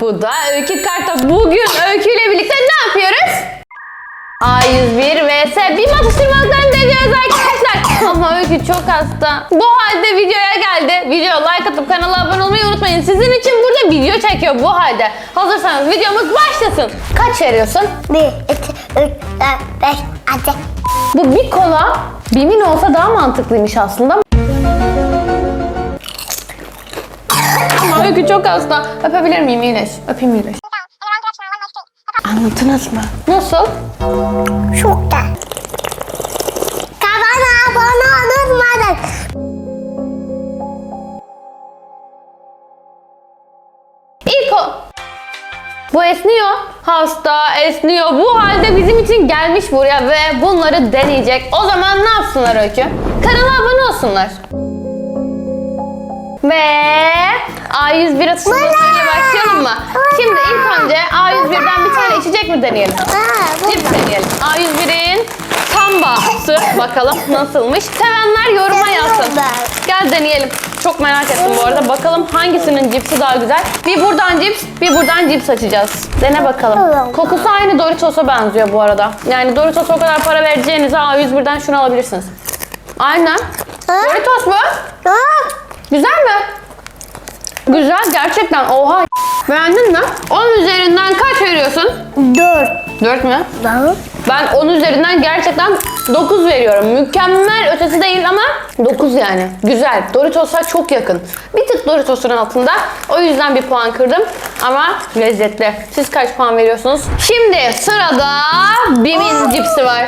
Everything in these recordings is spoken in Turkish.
Bu da Öykü Karta. Bugün Öykü ile birlikte ne yapıyoruz? A101 vs bir atıştırmalıklarını deniyoruz arkadaşlar. Ama Öykü çok hasta. Bu halde videoya geldi. Video like atıp kanala abone olmayı unutmayın. Sizin için burada video çekiyor bu halde. Hazırsanız videomuz başlasın. Kaç veriyorsun? Bir, iki, üç, dört, beş, altı. Bu bir kola Bimin olsa daha mantıklıymış aslında. Ama Öykü çok hasta. Öpebilir miyim iyileş? Öpeyim iyileş. Anlatınız mı? Nasıl? Çok da. Kanala abone olmadın. İlk o. Bu esniyor. Hasta, esniyor. Bu halde bizim için gelmiş buraya ve bunları deneyecek. O zaman ne yapsınlar Öykü? Kanala abone olsunlar. Ve A101 atıştırmalarıyla başlayalım mı? Şimdi ilk önce A101'den bir tane içecek mi deneyelim? Cips deneyelim. A101'in sambası. Bakalım nasılmış. Sevenler yoruma yazsın. Gel deneyelim. Çok merak ettim bu arada. Bakalım hangisinin cipsi daha güzel. Bir buradan cips, bir buradan cips açacağız. Dene bakalım. Kokusu aynı Doritos'a benziyor bu arada. Yani Doritos'a o kadar para vereceğinize A101'den şunu alabilirsiniz. Aynen. Doritos mu? Güzel mi? Güzel gerçekten. Oha. Beğendin mi? 10 üzerinden kaç veriyorsun? Dört. 4 mü? Dört. Ben 10 üzerinden gerçekten 9 veriyorum. Mükemmel ötesi değil ama 9 yani. Güzel. Doritos'a çok yakın. Bir tık Doritos'un altında. O yüzden bir puan kırdım. Ama lezzetli. Siz kaç puan veriyorsunuz? Şimdi sırada Bim'in cipsi var.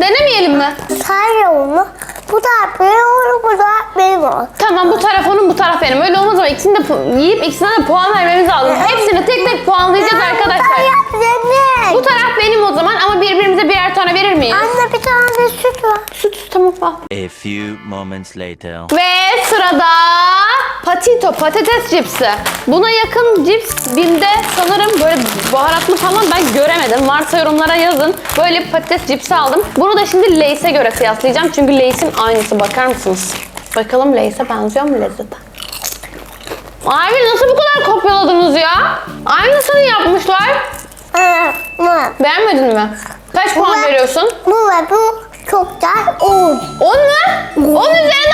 Denemeyelim mi? Sadece onu. Bu da benim olur, bu da benim olur. Tamam bu taraf onun bu taraf benim. Öyle olmaz ama ikisini de yiyip ikisine de puan vermemiz lazım. Hepsini tek tek puanlayacağız arkadaşlar. Sen yap Zeynep. Bu taraf benim o zaman ama birbirimize birer tane verir miyiz? Anne bir tane süt var. Süt tamam al. A few moments later. Ve sırada patito patates cipsi. Buna yakın cips bimde sanırım böyle baharatlı falan ben göremedim. Varsa yorumlara yazın. Böyle bir patates cipsi aldım. Bunu da şimdi Lay's'e göre kıyaslayacağım. Çünkü Lay's'in aynısı bakar mısınız? Bakalım Lay's'e benziyor mu lezzeti? Abi nasıl bu kadar kopyaladınız ya? Aynısını yapmışlar. Beğenmedin mi? Kaç puan veriyorsun? Bu ve bu çok da un. 10 mu? 10 üzerinden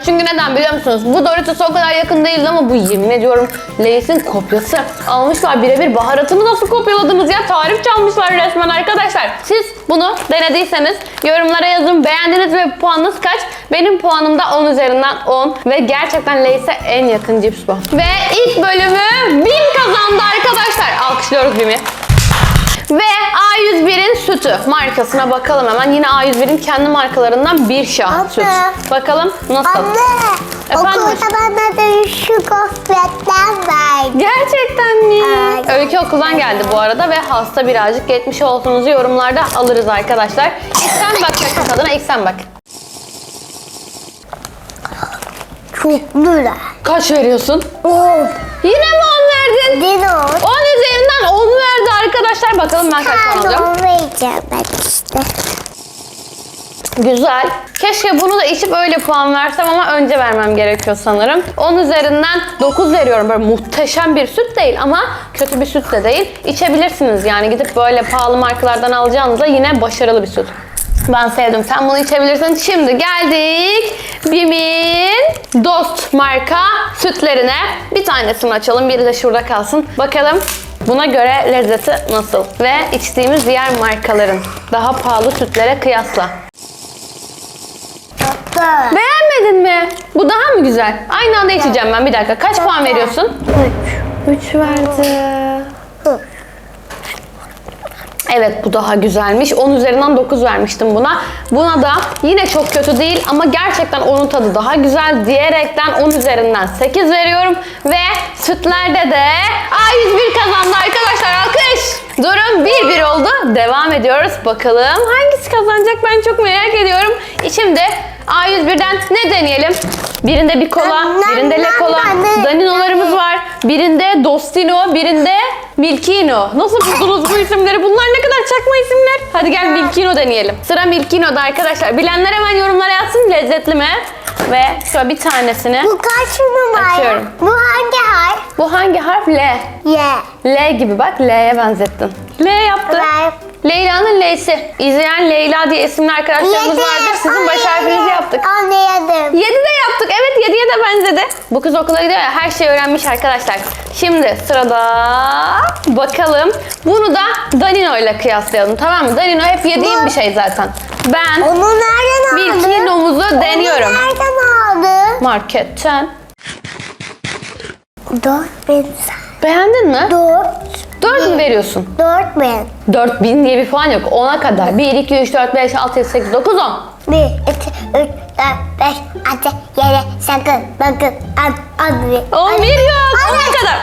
üzerinden 10 veriyorum. Çünkü neden biliyor musunuz? Bu Doritos'a o kadar yakın değil ama bu yemin ediyorum Lay's'in kopyası. Almışlar birebir baharatını nasıl kopyaladınız ya? Tarif çalmışlar resmen arkadaşlar. Siz bunu denediyseniz yorumlara yazın. Beğendiniz ve puanınız kaç? Benim puanım da 10 üzerinden 10 ve gerçekten Lay's'e en yakın cips bu. Ve ilk bölümü BİM kazandı arkadaşlar. Alkışlıyoruz BİM'i. Ve A101'in sütü markasına bakalım hemen. Yine A101'in kendi markalarından bir şah Anne. süt. Bakalım nasıl? Anne. Efendim? Okulda bana da şu gofretler var. Gerçekten mi? Evet. Öykü okuldan geldi bu arada ve hasta birazcık. Geçmiş olsunuzu yorumlarda alırız arkadaşlar. İlk sen bak bakın tadına ilk sen bak. Çok güzel. Kaç veriyorsun? Un. Yine mi 10 verdin? Dino. 10 üzerinden 10 verdi arkadaşlar. Bakalım ben kaç puan alacağım. Pardon vereceğim ben işte. Güzel. Keşke bunu da içip öyle puan versem ama önce vermem gerekiyor sanırım. 10 üzerinden 9 veriyorum. Böyle muhteşem bir süt değil ama kötü bir süt de değil. İçebilirsiniz yani gidip böyle pahalı markalardan alacağınızda yine başarılı bir süt. Ben sevdim. Sen bunu içebilirsin. Şimdi geldik Bim'in Dost marka sütlerine. Bir tanesini açalım. Biri de şurada kalsın. Bakalım Buna göre lezzeti nasıl? Ve içtiğimiz diğer markaların daha pahalı sütlere kıyasla. Doktor. Beğenmedin mi? Bu daha mı güzel? Aynı anda içeceğim ben. Bir dakika. Kaç puan veriyorsun? 3. 3 verdi. Evet bu daha güzelmiş. 10 üzerinden 9 vermiştim buna. Buna da yine çok kötü değil ama gerçekten onun tadı daha güzel diyerekten 10 üzerinden 8 veriyorum. Ve sütlerde de A101 kazandı arkadaşlar. Alkış! Durum 1-1 oldu. Devam ediyoruz. Bakalım hangisi kazanacak ben çok merak ediyorum. Şimdi A101'den ne deneyelim? Birinde bir kola, birinde le kola, daninolarımız var. Birinde Dostino, birinde Milkino. Nasıl buldunuz bu isimleri? Bunlar ne kadar çakma isimler. Hadi gel Milkino deneyelim. Sıra Milkino'da arkadaşlar. Bilenler hemen yorumlara yazsın. Lezzetli mi? Ve şöyle bir tanesini. Bu kaç numara? Açıyorum. Bu hangi harf? Bu hangi harf? L. Y. L gibi bak. L'ye benzettin. L yaptı. Ver. Leyla'nın L'si. İzleyen Leyla diye isimli arkadaşlarımız vardır. Sizin baş harfinizi yaptık. Anlayadım. 7 de yaptık. Evet 7'ye de benzedi. Bu kız okula gidiyor ya her şeyi öğrenmiş arkadaşlar. Şimdi sırada bakalım. Bunu da Danino ile kıyaslayalım tamam mı? Danino hep yediğim Bu- bir şey zaten. Ben Onu nereden aldın? Milkino'muzu deniyorum. Onu nereden aldın? Marketten. Dört bin. Beğendin mi? Dört. 4 mü veriyorsun? Dört bin. 4000 diye bir puan yok. 10'a kadar. 1, 2, 3, 4, 5, 6, 7, 8, 9, 10. Bir, iki, üç, dört, beş, altı, yedi, sekiz, dokuz, on, on bir. 11 yok. Anne. 10'a kadar.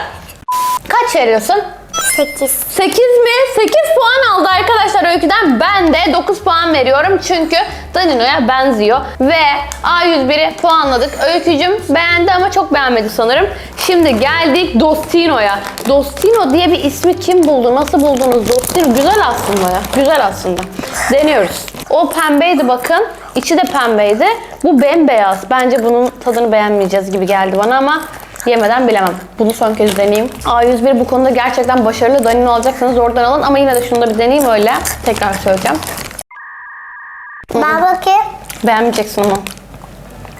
Kaç veriyorsun? Sekiz. 8 mi? 8 puan aldı arkadaşlar öyküden. Ben de 9 puan veriyorum. Çünkü Danino'ya benziyor. Ve A101'i puanladık. Öykücüm beğendi ama çok beğenmedi sanırım. Şimdi geldik Dostino'ya. Dostino diye bir ismi kim buldu? Nasıl buldunuz Dostino? Güzel aslında ya. Güzel aslında. Deniyoruz. O pembeydi bakın. İçi de pembeydi. Bu bembeyaz. Bence bunun tadını beğenmeyeceğiz gibi geldi bana ama Yemeden bilemem. Bunu son kez deneyeyim. A101 bu konuda gerçekten başarılı. Danino alacaksanız oradan alın ama yine de şunu da bir deneyeyim öyle. Tekrar söyleyeceğim. Ben bakayım. Beğenmeyeceksin onu.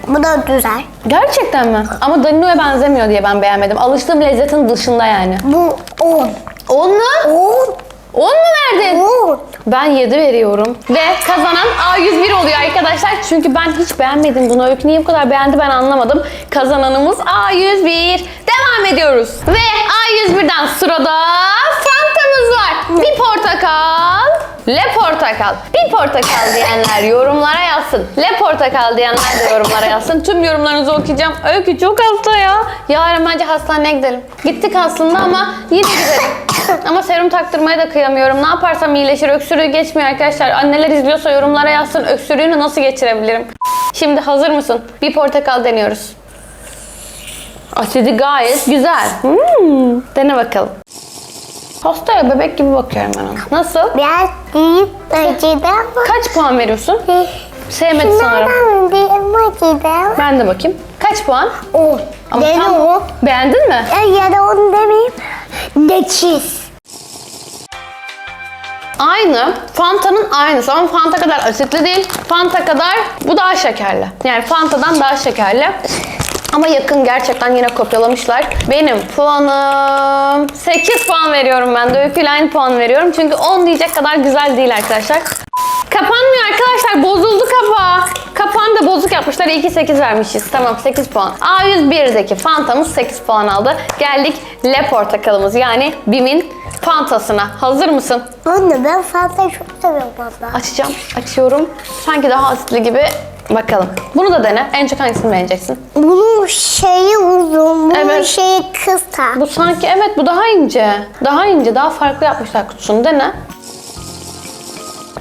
Bu da güzel. Gerçekten mi? Ama Danino'ya benzemiyor diye ben beğenmedim. Alıştığım lezzetin dışında yani. Bu on. 10 mu? On. 10 mu verdin? On. Ben 7 veriyorum. Ve kazanan A101 oluyor arkadaşlar. Çünkü ben hiç beğenmedim bunu. Öykü niye bu kadar beğendi ben anlamadım. Kazananımız A101. Devam ediyoruz. Ve A101'den sırada Fanta'mız var. Bir portakal. Le portakal. Bir portakal diyenler yorumlara yazsın. Le portakal diyenler de yorumlara yazsın. Tüm yorumlarınızı okuyacağım. Öykü çok hasta ya. Yarın bence hastaneye gidelim. Gittik aslında ama yine gidelim. Ama serum taktırmaya da kıyamıyorum. Ne yaparsam iyileşir. Öksürüğü geçmiyor arkadaşlar. Anneler izliyorsa yorumlara yazsın. Öksürüğünü nasıl geçirebilirim? Şimdi hazır mısın? Bir portakal deniyoruz. Asidi gayet güzel. Hmm, dene bakalım. Hastaya bebek gibi bakıyorum ben ona. Nasıl? Biraz deyip acıdı ama. Kaç puan veriyorsun? Sevmedi sanırım. Ama. Ben de bakayım. Kaç puan? On. Ama Dene tam- on. Beğendin mi? Ya, ya da on demeyeyim. Sekiz. Aynı. Fanta'nın aynısı ama Fanta kadar asitli değil. Fanta kadar bu daha şekerli. Yani Fanta'dan daha şekerli. Ama yakın gerçekten yine kopyalamışlar. Benim puanım 8 puan veriyorum ben de. Öyküyle aynı puan veriyorum. Çünkü 10 diyecek kadar güzel değil arkadaşlar. Kapanmıyor arkadaşlar. Bozuldu kapağı. Kapağını da bozuk yapmışlar. İyi ki 8 vermişiz. Tamam 8 puan. A101'deki Fanta'mız 8 puan aldı. Geldik Le Portakalımız yani Bim'in Fantasına. Hazır mısın? Anne ben fazla çok seviyorum abla. Açacağım. Açıyorum. Sanki daha asitli gibi. Bakalım. Bunu da dene. En çok hangisini beğeneceksin? Bunun şeyi uzun, bunun Evet. şeyi kısa. Bu sanki evet bu daha ince. Daha ince, daha farklı yapmışlar kutusunu. Dene.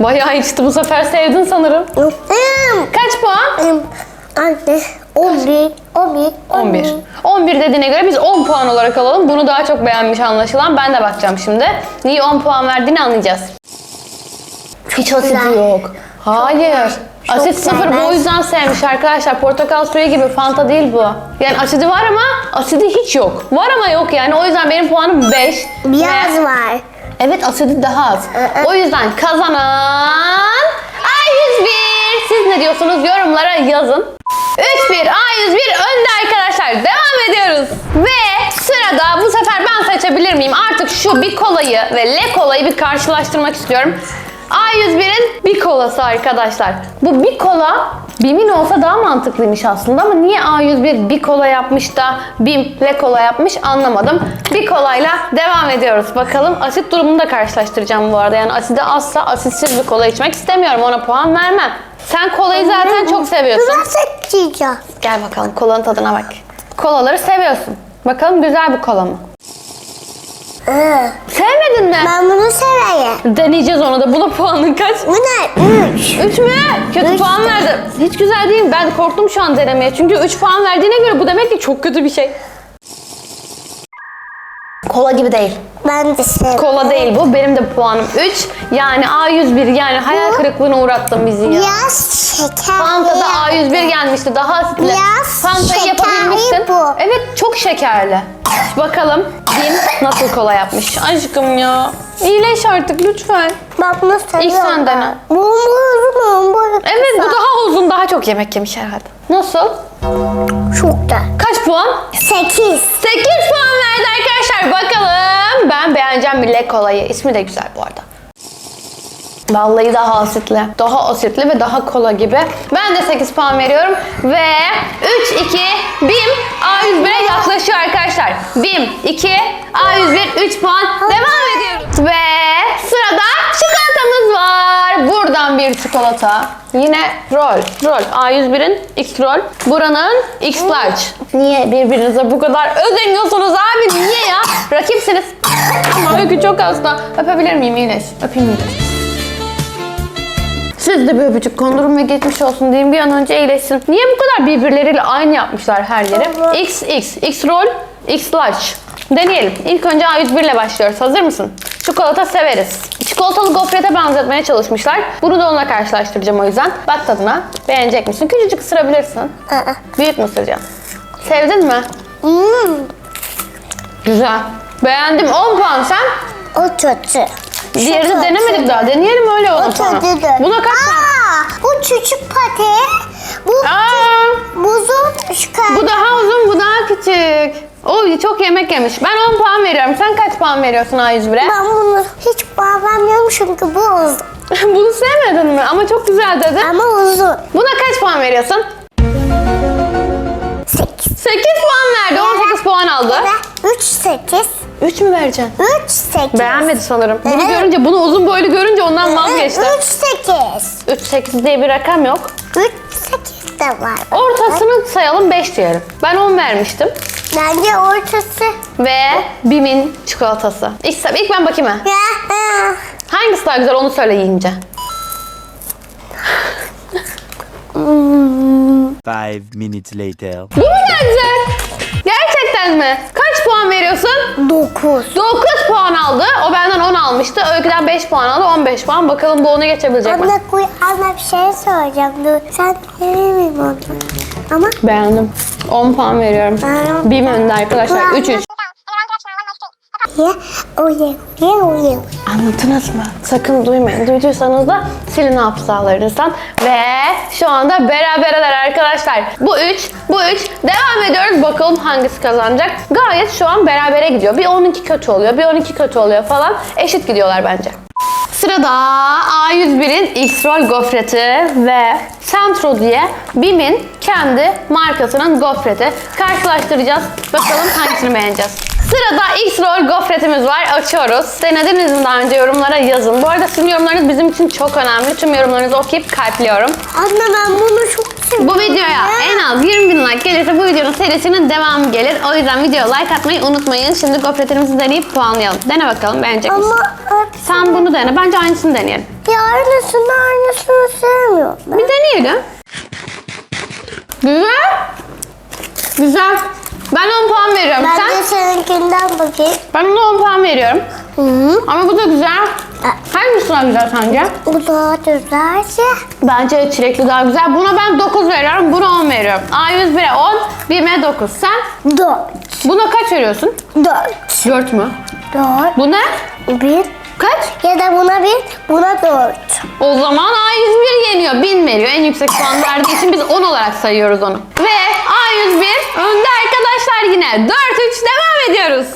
Bayağı içti bu sefer sevdin sanırım. Hmm. Kaç puan? Hmm. Anne 11, 11, 11. 11 dediğine göre biz 10 puan olarak alalım. Bunu daha çok beğenmiş anlaşılan. Ben de bakacağım şimdi. Niye 10 puan verdiğini anlayacağız. Hiç asidi güzel. yok. Hayır. Çok Asit sıfır bu yüzden sevmiş arkadaşlar. Portakal suyu gibi Fanta değil bu. Yani asidi var ama asidi hiç yok. Var ama yok yani. O yüzden benim puanım 5. Biraz var. Evet asidi daha az. O yüzden kazanan A101. Siz ne diyorsunuz yorumlara yazın. 3-1 A101 önde arkadaşlar. Devam ediyoruz. Ve sırada bu sefer ben seçebilir miyim? Artık şu bir kolayı ve le kolayı bir karşılaştırmak istiyorum. A101'in bir kolası arkadaşlar. Bu bir kola Bim'in olsa daha mantıklıymış aslında ama niye A101 bir kola yapmış da Bim le kola yapmış anlamadım. Bir kolayla devam ediyoruz. Bakalım asit durumunu da karşılaştıracağım bu arada. Yani asidi azsa asitsiz bir kola içmek istemiyorum. Ona puan vermem. Sen kolayı zaten çok seviyorsun. Nasıl çiğeceğim? Gel bakalım kolanın tadına bak. Kolaları seviyorsun. Bakalım güzel bir kola mı? Ee, Sevmedin mi? Ben bunu severim. Deneyeceğiz onu da. Buna puanın kaç? Bu ne? 3. 3 mü? Kötü Üç. puan verdi. Hiç güzel değil. Ben korktum şu an denemeye. Çünkü 3 puan verdiğine göre bu demek ki çok kötü bir şey. Kola gibi değil. Ben de seviyorum. Kola değil bu. Benim de puanım 3. Yani A101 yani hayal kırıklığına uğrattın bizi ya. Biraz şeker. Fanta'da A101 gelmişti daha asitli. Biraz Fanta'yı şekerli yapabilmişsin. bu. Evet çok şekerli. Bakalım Bin nasıl kola yapmış. Aşkım ya. İyileş artık lütfen. Bunu seviyorum. İlk sen dene. Bu bu bu bu. Evet bu daha uzun daha çok yemek yemiş herhalde. Nasıl? Çok da. Kaç puan? 8. 8 puan verdi arkadaşlar. Bakalım ben beğeneceğim bir Le kolayı. İsmi de güzel bu arada. Vallahi daha asitli. Daha asitli ve daha kola gibi. Ben de 8 puan veriyorum. Ve 3, 2, BİM A101'e yaklaşıyor arkadaşlar. BİM 2, A101 3 puan. Devam ediyoruz. Ve sırada çikolatamız var. Buradan bir çikolata. Yine roll. Roll. A101'in X roll. Buranın X large. Niye birbirinize bu kadar özeniyorsunuz abi? Niye ya? Rakipsiniz. Ama Öykü çok hasta. Öpebilir miyim İyileş? Öpeyim İyileş. Siz de bir öpücük kondurun ve geçmiş olsun diyeyim bir an önce iyileşsin. Niye bu kadar birbirleriyle aynı yapmışlar her yere? X, X, X roll, X large. Deneyelim. İlk önce A101 ile başlıyoruz. Hazır mısın? Çikolata severiz. Çikolatalı gofrete benzetmeye çalışmışlar. Bunu da onunla karşılaştıracağım o yüzden. Bak tadına. Beğenecek misin? Küçücük ısırabilirsin. Aa. Büyük mü ısıracaksın? Sevdin mi? Hmm. Güzel. Beğendim. 10 puan sen. O kötü. Diğerini Çok denemedik daha. Deneyelim öyle O 10 puan. kötü de. Buna kaç puan? Aa, bu küçük pate. Bu Aa, buzun bu daha uzun, bu daha küçük. O çok yemek yemiş. Ben 10 puan veriyorum. Sen kaç puan veriyorsun A101'e? Ben bunu hiç bağlamıyorum çünkü bu uzun. Bunu sevmedin mi? Ama çok güzel dedin. Ama uzun. Buna kaç puan veriyorsun? 8. 8 puan verdi. 18 puan aldı. Ve 3 8. 3 mü vereceksin? 3 8. Beğenmedi sanırım. Bunu Evet. görünce, bunu uzun boylu görünce ondan vazgeçti. 3 8. 3, 8 diye bir rakam yok. 3 8 de var. Ortasını sayalım 5 diyelim. Ben 10 vermiştim. Bence ortası. Ve Bim'in çikolatası. İlk, ilk ben bakayım ha. Ya. Hangisi daha güzel onu söyle yiyince. Five minutes later. Bu mu daha güzel? Gerçekten mi? Kaç puan veriyorsun? 9. 9 puan aldı. O benden 10 almıştı. Öyküden 5 puan aldı. 15 puan. Bakalım bu onu geçebilecek mi? Anne kuy anne bir şey soracağım. Dur. Sen verir miyim onu? Ama Beğendim. 10 puan veriyorum. Ben- Bim önde arkadaşlar. 3 3. ye o ye ye o ye. Anladınız mı? Sakın duymayın. Duyduysanız da silin hafızalarınızdan. Ve şu anda beraberler arkadaşlar. Bu 3, bu 3. Devam ediyoruz. Bakalım hangisi kazanacak. Gayet şu an berabere gidiyor. Bir 12 kötü oluyor, bir 12 kötü oluyor falan. Eşit gidiyorlar bence. Sırada A101'in X-Roll gofreti ve Centro diye BİM'in kendi markasının gofreti. Karşılaştıracağız. Bakalım hangisini beğeneceğiz. Sırada X-Roll gofretimiz var. Açıyoruz. Denediniz mi daha önce yorumlara yazın. Bu arada sizin yorumlarınız bizim için çok önemli. Tüm yorumlarınızı okuyup kalpliyorum. Anne ben bunu çok. Bu videoya en az 20 bin like gelirse bu videonun serisinin devamı gelir. O yüzden videoya like atmayı unutmayın. Şimdi gofretimizi deneyip puanlayalım. Dene bakalım beğenecek misin? Ama Sen bunu dene. Bence aynısını deneyelim. ya aynısını aynısını sevmiyorum. ben. Bir deneyelim. Güzel. Güzel. Ben 10 puan veriyorum. Ben Sen? de seninkinden bakayım. Ben ona 10 puan veriyorum. -hı. Ama bu da güzel. Hangisi daha güzel sence? Bu daha güzelse. Bence çilekli daha güzel. Buna ben 9 veriyorum. Buna 10 veriyorum. A101'e 10, BİM'e 9. Sen? Dört. Buna kaç veriyorsun? Dört. 4 mü? Dört. Bu ne? Bir. Kaç? Ya da buna bir, buna dört. O zaman A101 yeniyor. 1000 veriyor. En yüksek puan verdiği için biz 10 olarak sayıyoruz onu. Ve A101 önde arkadaşlar yine. 4-3 devam ediyoruz.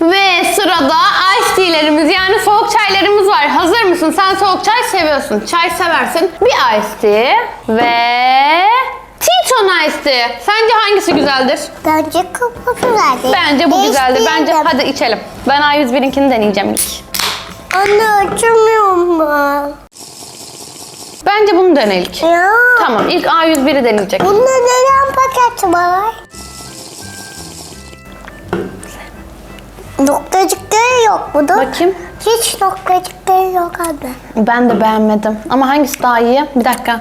Ve sırada ice tea'lerimiz yani soğuk çaylarımız var. Hazır mısın? Sen soğuk çay seviyorsun. Çay seversin. Bir ice tea ve Titon ice tea. Sence hangisi güzeldir? Bence kafa güzeldi. Bence bu güzeldir. Bence hadi içelim. Ben A101'inkini deneyeceğim ilk. Anne açamıyorum ben. Bence bunu deneyelim. Ya. Tamam ilk A101'i deneyecek. Bunda neden paket var? Noktacıkları yok bu da. Bakayım. Hiç noktacıkları yok anne. Ben de beğenmedim. Ama hangisi daha iyi? Bir dakika.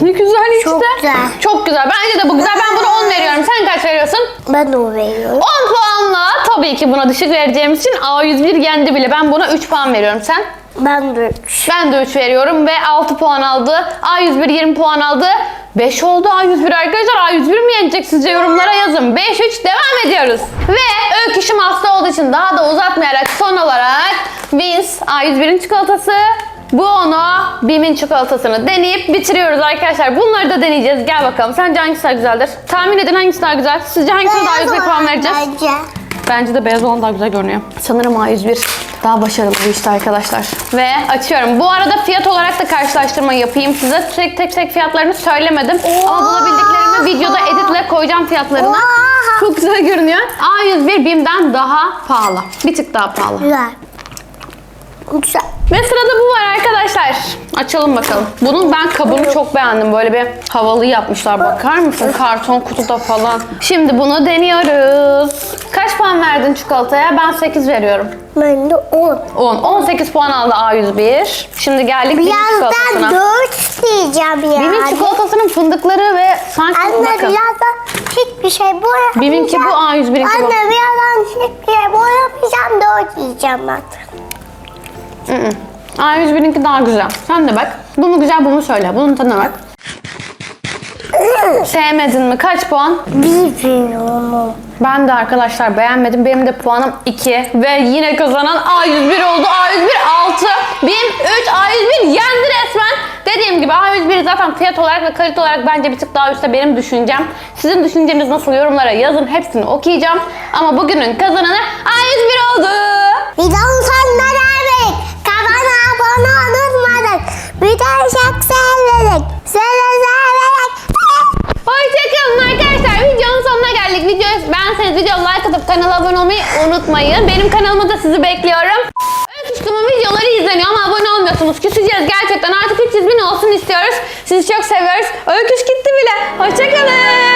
Ne güzel işte. Çok güzel. Çok güzel. Bence de bu güzel. Ben buna 10 veriyorum. Sen kaç veriyorsun? Ben de o veriyorum. 10 puanla tabii ki buna düşük vereceğimiz için A101 yendi bile. Ben buna 3 puan veriyorum. Sen? Ben de üç. Ben de 3 veriyorum ve 6 puan aldı. A101 20 puan aldı. 5 oldu A101 arkadaşlar. A101 mi yenecek sizce yorumlara yazın. 5-3 devam ediyoruz. Ve için daha da uzatmayarak son olarak Vince A101'in çikolatası. Bu onu Bim'in çikolatasını deneyip bitiriyoruz arkadaşlar. Bunları da deneyeceğiz. Gel bakalım. Sence hangisi daha güzeldir? Tahmin edin hangisi daha güzel? Sizce hangisine daha yüksek puan vereceğiz? Bence. Bence de beyaz olan daha güzel görünüyor. Sanırım A101 daha başarılı bu işte arkadaşlar. Ve açıyorum. Bu arada fiyat olarak da karşılaştırma yapayım size. Tek tek tek fiyatlarını söylemedim. Ama bulabildiklerimi videoda editle koyacağım fiyatlarını. Oha! Çok güzel görünüyor. A101 BİM'den daha pahalı. Bir tık daha pahalı. Güzel. Güzel. Ve sırada bu var arkadaşlar. Açalım bakalım. Bunun ben kabını çok beğendim. Böyle bir havalı yapmışlar. Bakar mısın? Karton kutuda falan. Şimdi bunu deniyoruz. Kaç puan verdin çikolataya? Ben 8 veriyorum. Ben de on. 10. 18 puan aldı A101. Şimdi geldik Birazdan çikolatasına. dört diyeceğim yani. Bim'in çikolatasının fındıkları ve sanki Anne bakın. birazdan hiçbir şey boyamayacağım. Biminki bu, A101'inki bu. Anne birazdan hiçbir şey boyamayacağım dört yiyeceğim ben. A101'inki daha güzel. Sen de bak. Bu mu güzel bu mu söyle. Bunun tadına bak. Sevmedin mi? Kaç puan? Bilmiyorum. Ben de arkadaşlar beğenmedim. Benim de puanım 2 ve yine kazanan A101 oldu. A101 6, BİM 3, A101 yendi resmen. Dediğim gibi A101 zaten fiyat olarak ve kalite olarak bence bir tık daha üstte benim düşüncem. Sizin düşünceniz nasıl yorumlara yazın. Hepsini okuyacağım. Ama bugünün kazananı A101 oldu. Videonun sonuna olmayı unutmayın. Benim kanalıma da sizi bekliyorum. Öyküşkümün videoları izleniyor ama abone olmuyorsunuz. Küseceğiz gerçekten. Artık 300 bin olsun istiyoruz. Sizi çok seviyoruz. Öyküş gitti bile. Hoşçakalın.